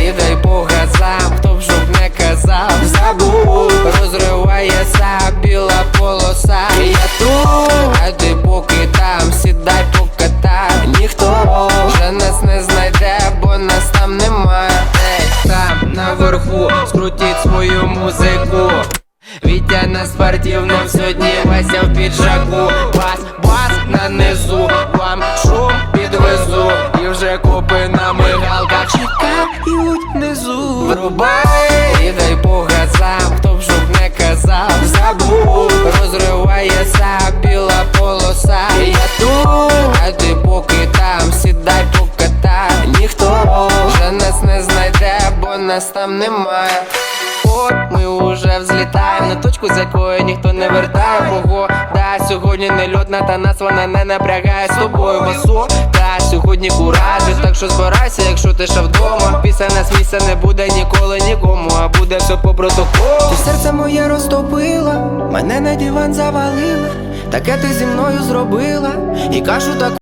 І дай Бога сам, хто б жов не казав, забув, розривається біла полоса. Я тут, а поки там, сідай по кота, ніхто вже нас не знайде, бо нас там нема. Там наверху, скрутіть свою музику. Вітя на спортивному сьогодні Вася в піджаку внизу. Врубай дай по газам, хто б щоб не казав. Забув, розривається біла полоса. Я тут, а ти поки там, сідай покатай Ніхто вже нас не знайде, бо нас там немає От ми уже взлітаємо на точку, з якої ніхто не вертає. Погода сьогодні не льотна, та нас вона не напрягає. З тобою басу Та сьогодні куражі, так що збирайся, якщо ти ще вдома Після нас місця не буде ніколи нікому, а буде все по протоколу серце моє розтопила, мене на диван завалила Таке ти зі мною зробила, і кажу так.